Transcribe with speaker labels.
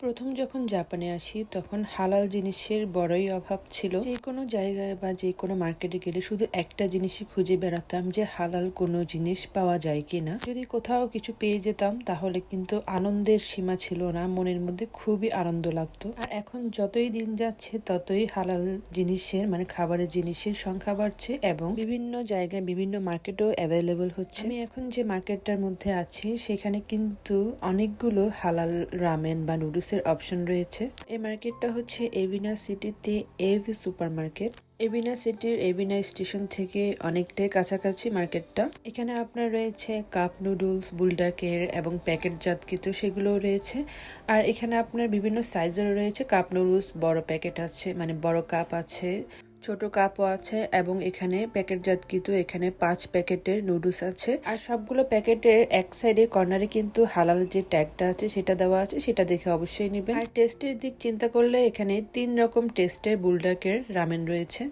Speaker 1: প্রথম যখন জাপানে আসি, তখন হালাল জিনিসের বড়ই অভাব ছিল। যে কোনো জায়গায় বা যে কোনো মার্কেটে গেলে শুধু একটা জিনিসই খুঁজে বেড়াতাম যে হালাল কোনো জিনিস পাওয়া যায় কিনা। যদি কোথাও কিছু পেয়ে যেতাম, তাহলে কিন্তু আনন্দের সীমা ছিল না, মনের মধ্যে খুবই আনন্দ লাগতো। আর এখন যতই দিন যাচ্ছে, ততই হালাল জিনিসের মানে খাবারের জিনিসের সংখ্যা বাড়ছে এবং বিভিন্ন জায়গায় বিভিন্ন মার্কেটেও অ্যাভেলেবল হচ্ছে। আমি এখন যে মার্কেটটার মধ্যে আছি, সেখানে কিন্তু অনেকগুলো হালাল রামেন বা নুডলসের অপশন রয়েছে। এই মার্কেটটা হচ্ছে এভিনা সিটিতে এভি সুপার মার্কেট এভিনা সিটির এভিনা স্টেশন থেকে অনেকটাই কাছাকাছি মার্কেটটা। এখানে আপনার রয়েছে কাপ নুডলস বুলডাকের এবং প্যাকেটজাতকৃত সেগুলোও রয়েছে। আর এখানে আপনার বিভিন্ন সাইজেরও রয়েছে। কাপ নুডলস বড় প্যাকেট আছে মানে বড় কাপ আছে। ছোট কাপও আছে এবং এখানে প্যাকেটজাত কিন্তু এখানে পাঁচ প্যাকেটের নুডলস আছে। আর সবগুলো প্যাকেটের এক সাইডে কর্নারে কিন্তু হালাল যে ট্যাগটা আছে, সেটা দেওয়া আছে, সেটা দেখে অবশ্যই নেবেন। আর টেস্টের দিক চিন্তা করলে এখানে তিন রকম টেস্টের বুলডাকের রামেন রয়েছে।